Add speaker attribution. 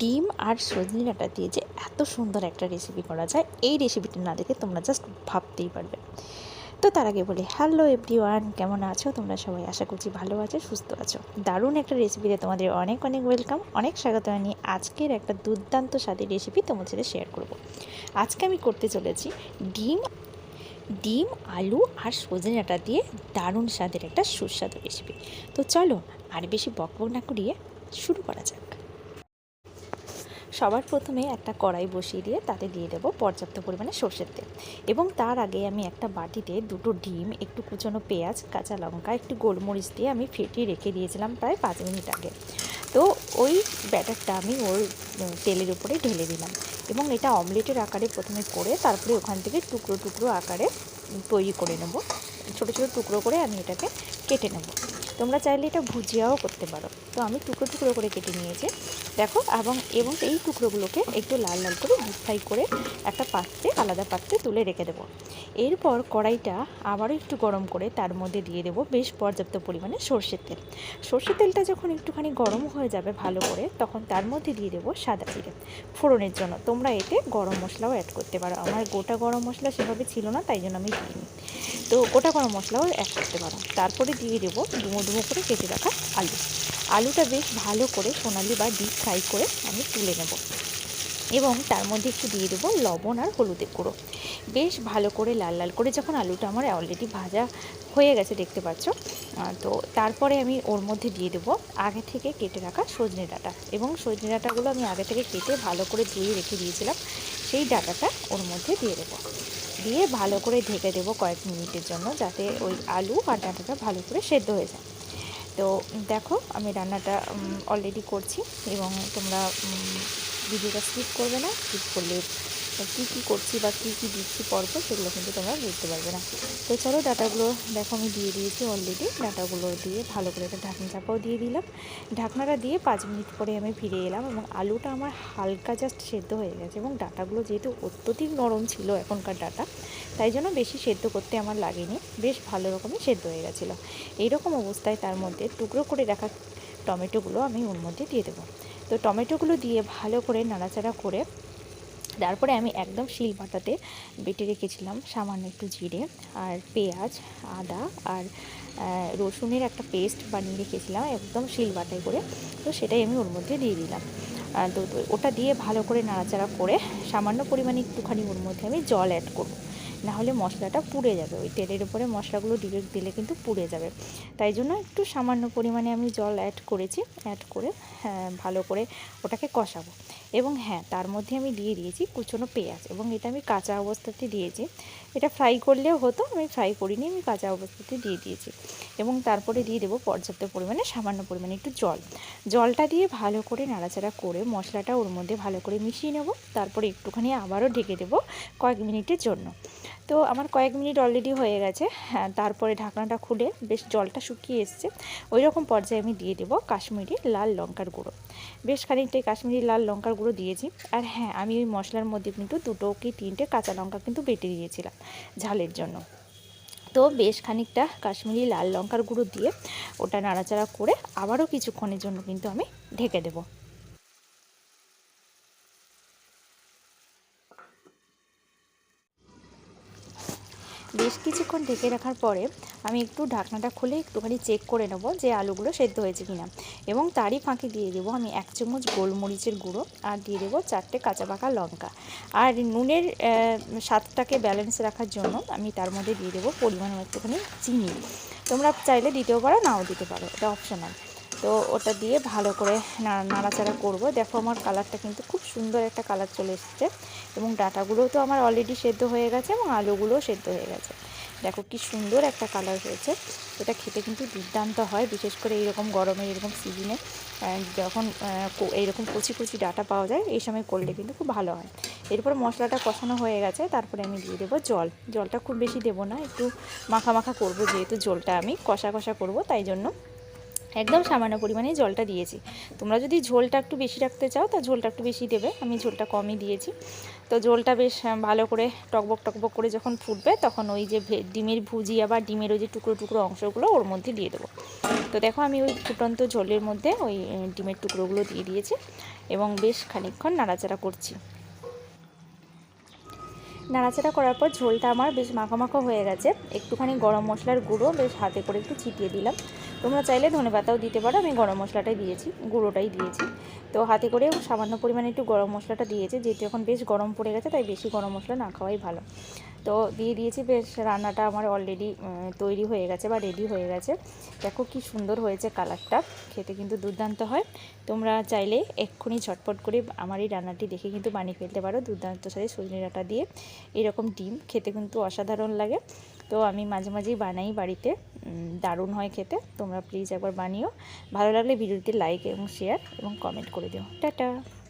Speaker 1: ডিম আর সজনে ডাঁটা দিয়ে যে এত সুন্দর একটা রেসিপি করা যায়, এই রেসিপিটা না দেখে তোমরা জাস্ট ভাবতেই পারবে। তো তার আগে বলি হ্যালো এভরি ওয়ান কেমন আছো? তোমরা সবাই আশা করছি ভালো আছো, সুস্থ আছো। দারুণ একটা রেসিপিতে তোমাদের অনেক অনেক ওয়েলকাম অনেক স্বাগত। জানিয়ে আজকের একটা দুর্দান্ত স্বাদের রেসিপি তোমার সাথে শেয়ার করব। আজকে আমি করতে চলেছি ডিম ডিম, আলু আর সজনে ডাঁটা দিয়ে দারুণ স্বাদের একটা সুস্বাদু রেসিপি তো চলো আর বেশি বকবক না করিয়ে শুরু করা যাক। সবার প্রথমে একটা কড়াই বসিয়ে দিয়ে তাতে দিয়ে দেবো পর্যাপ্ত পরিমাণে সর্ষের তেল। এবং তার আগে আমি একটা বাটিতে দুটো ডিম, একটু কুচনো পেঁয়াজ, কাঁচা লঙ্কা, একটু গোলমরিচ দিয়ে আমি ফেটিয়ে রেখে দিয়েছিলাম প্রায় পাঁচ মিনিট আগে। তো ওই ব্যাটারটা আমি ওর তেলের উপরে ঢেলে দিলাম। এবং এটা অমলেটের আকারে প্রথমে করে তারপরে ওখান থেকে টুকরো টুকরো আকারে তৈরি করে নেব। ছোটো ছোটো টুকরো করে আমি এটাকে কেটে নেব। তোমরা চাইলে এটা ভুজিয়াও করতে পারো। তো আমি টুকরো টুকরো করে কেটে নিয়েছি। দেখো, এবং এবং এই টুকরোগুলোকে একটু লাল লাল করে ডিপ ফ্রাই করে একটা পাত্রে, আলাদা পাত্রে তুলে রেখে দেবো। এরপর কড়াইটা আবারও একটু গরম করে তার মধ্যে দিয়ে দেবো বেশ পর্যাপ্ত পরিমাণে সর্ষের তেল। সর্ষের তেলটা যখন একটুখানি গরম হয়ে যাবে ভালো করে, তখন তার মধ্যে দিয়ে দেবো সাদা জিরে। ফোড়নের জন্য। তোমরা এতে গরম মশলাও অ্যাড করতে পারো। আমার গোটা গরম মশলা সেভাবে ছিল না, তাই জন্য আমি দিইনি। তো গোটা গরম মশলাও অ্যাড করতে পারো। তারপরে দিয়ে দেবো ডুমো ডুমো করে কেটে রাখা আলু। আলুটা বেশ ভালো করে সোনালি বা ডিপ ফ্রাই করে আমি তুলে নেব। এবং তার মধ্যে একটু দিয়ে দেবো লবণ আর হলুদের গুঁড়ো। বেশ ভালো করে লাল লাল করে যখন আলুটা আমার অলরেডি ভাজা হয়ে গেছে দেখতে পাচ্ছ তো তারপরে আমি ওর মধ্যে দিয়ে দেবো আগে থেকে কেটে রাখা সজনে ডাঁটা। এবং সজনে ডাঁটাগুলো আমি আগে থেকে কেটে ভালো করে ধুয়ে রেখে দিয়েছিলাম, সেই ডাঁটাটা ওর মধ্যে দিয়ে দেবো। দিয়ে ভালো করে ঢেকে দেবো কয়েক মিনিটের জন্য যাতে ওই আলু আর ডাঁটাটা ভালো করে সেদ্ধ হয়ে যায়। তো দেখো আমি রান্নাটা অলরেডি করছি এবং তোমরা ভিডিওটা স্কিপ করবে না স্কিপ করলে কী কী করছি বা কী কী দিচ্ছি পরপর সেগুলো কিন্তু তোমরা বুঝতে পারবে না। তো চলো ডাটাগুলো দেখো আমি দিয়ে দিয়েছি অলরেডি ডাটাগুলো দিয়ে ভালো করে একটা ঢাকনা চাপাও দিয়ে দিলাম। ঢাকনাটা দিয়ে পাঁচ মিনিট পরে আমি ফিরে এলাম এবং আলুটা আমার হালকা জাস্ট সেদ্ধ হয়ে গেছে এবং ডাটাগুলো যেহেতু অত্যধিক নরম ছিল এখনকার ডাটা, তাই জন্য বেশি সেদ্ধ করতে আমার লাগেনি। বেশ ভালো রকমই সেদ্ধ হয়ে গেছিল। এইরকম অবস্থায় তার মধ্যে টুকরো করে রাখা টমেটোগুলো আমি ওর মধ্যে দিয়ে দেবো। তো টমেটোগুলো দিয়ে ভালো করে নাড়াচাড়া করে তারপরে আমি একদম শিল বাটাতে বেটে রেখেছিলাম সামান্য একটু জিরে আর পেঁয়াজ আদা আর রসুনের একটা পেস্ট বানিয়ে রেখেছিলাম একদম শিল বাটাই করে। তো সেটাই আমি ওর মধ্যে দিয়ে দিলাম। তো ওটা দিয়ে ভালো করে নাড়াচাড়া করে সামান্য পরিমাণে একটুখানি ওর মধ্যে আমি জল অ্যাড করব। নাহলে মশলাটা পুড়ে যাবে। ওই তেলের উপরে মশলাগুলো দিলে দিলে কিন্তু পুড়ে যাবে। তাই জন্য একটু সামান্য পরিমাণে আমি জল অ্যাড করেছি। অ্যাড করে হ্যাঁ, ভালো করে ওটাকে কষাবো। এবং হ্যাঁ তার মধ্যে আমি দিয়ে দিয়েছি কুচনো পেঁয়াজ এবং এটা আমি কাঁচা অবস্থাতে দিয়েছি। এটা ফ্রাই করলেও হতো, আমি ফ্রাই করিনি, আমি কাঁচা অবস্থাতে দিয়ে দিয়েছি। এবং তারপরে দিয়ে দেবো পর্যাপ্ত পরিমাণে, সামান্য পরিমাণে একটু জল। জলটা দিয়ে ভালো করে নাড়াচাড়া করে মশলাটা ওর মধ্যে ভালো করে মিশিয়ে নেব। তারপরে একটুখানি আবারও ঢেকে দেবো কয়েক মিনিটের জন্য। তো আমার কয়েক মিনিট অলরেডি হয়ে গেছে। হ্যাঁ তারপরে ঢাকনাটা খুলে বেশ জলটা শুকিয়ে এসছে। ওই রকম পর্যায়ে আমি দিয়ে দেবো কাশ্মীরি লাল লঙ্কার গুঁড়ো। বেশ খানিকটাই কাশ্মীরি লাল লঙ্কার গুঁড়ো দিয়েছি। আর হ্যাঁ আমি ওই মশলার মধ্যে কিন্তু দুটো কি তিনটে কাঁচা লঙ্কা কিন্তু বেটে দিয়েছিলাম ঝালের জন্য। তো বেশ খানিকটা কাশ্মীরি লাল লঙ্কার গুঁড়ো দিয়ে ওটা নাড়াচাড়া করে আবারও কিছুক্ষণের জন্য কিন্তু আমি ঢেকে দেবো। বেশ কিছুক্ষণ ঢেকে রাখার পরে আমি একটু ঢাকনাটা খুলে একটুখানি চেক করে নেব যে আলুগুলো সেদ্ধ হয়েছে কিনা। এবং তারই ফাঁকে দিয়ে দেবো আমি এক চামচ গোলমরিচের গুঁড়ো আর দিয়ে দেবো চারটে কাঁচা পাকা লঙ্কা। আর নুনের স্বাদটাকে ব্যালেন্স রাখার জন্য আমি তার মধ্যে দিয়ে দেবো পরিমাণ একটুখানি চিনি। তোমরা চাইলে দিতেও পারো, নাও দিতে পারো, এটা অপশনাল তো ওটা দিয়ে ভালো করে নাড়াচাড়া করব। দেখো আমার কালারটা কিন্তু খুব সুন্দর একটা কালার চলে এসেছে। এবং ডাটাগুলোও তো আমার অলরেডি সেদ্ধ হয়ে গেছে এবং আলুগুলোও সেদ্ধ হয়ে গেছে। দেখো কি সুন্দর একটা কালার হয়েছে। এটা খেতে কিন্তু দুর্দান্ত হয়, বিশেষ করে এইরকম গরমে এরকম সিজনে যখন এইরকম কচি কচি ডাটা পাওয়া যায়, এই সময় করলে কিন্তু খুব ভালো হয়। এরপর মশলাটা কষানো হয়ে গেছে, তারপরে আমি দিয়ে দেবো জল। জলটা খুব বেশি দেবো না, একটু মাখা মাখা করব, যেহেতু জলটা আমি কষা কষা করব, তাই জন্য একদম সামান্য পরিমাণে জলটা দিয়েছি। তোমরা যদি ঝোলটা একটু বেশি রাখতে চাও, তা ঝোলটা একটু বেশি দেবে। আমি ঝোলটা কমই দিয়েছি। তো ঝোলটা বেশ ভালো করে টকবক টকবক করে যখন ফুটবে, তখন ওই যে ডিমের ভুজিয়া বা ডিমের ওই যে টুকরো টুকরো অংশগুলো ওর মধ্যে দিয়ে দেবো। তো দেখো আমি ওই ফুটন্ত ঝোলের মধ্যে ওই ডিমের টুকরোগুলো দিয়ে দিয়েছি এবং বেশ খানিকক্ষণ নাড়াচাড়া করছি। নাড়াচাড়া করার পর ঝোলটা আমার বেশ মাখো মাখো হয়ে গেছে। একটুখানি গরম মশলার গুঁড়ো বেশ হাতে করে একটু ছিটিয়ে দিলাম। তোমরা চাইলে ধনে পাতাও দিতে পারো। আমি গরম মশলাটাই দিয়েছি, গুঁড়োটাই দিয়েছি। তো হাতে করে সামান্য পরিমাণে একটু গরম মশলাটা দিয়েছে, যেহেতু এখন বেশ গরম পড়ে গেছে, তাই বেশি গরম মশলা না খাওয়াই ভালো। তো দিয়ে দিয়েছি, বেশ রান্নাটা আমার অলরেডি তৈরি হয়ে গেছে বা রেডি হয়ে গেছে। দেখো কি সুন্দর হয়েছে কালারটা খেতে কিন্তু দুর্দান্ত হয়। তোমরা চাইলে এক্ষুনি ঝটপট করে আমার এই রান্নাটি দেখে কিন্তু বানিয়ে ফেলতে পারো, দুর্দান্ত সাথে সজনে ডাঁটা দিয়ে। এরকম ডিম খেতে কিন্তু অসাধারণ লাগে। তো আমি মাঝে মাঝেই বানাই বাড়িতে দারুণ হয় খেতে। তোমরা প্লিজ একবার বানিও। ভালো লাগলে ভিডিওটি লাইক এবং শেয়ার এবং কমেন্ট করে দিও। টাটা!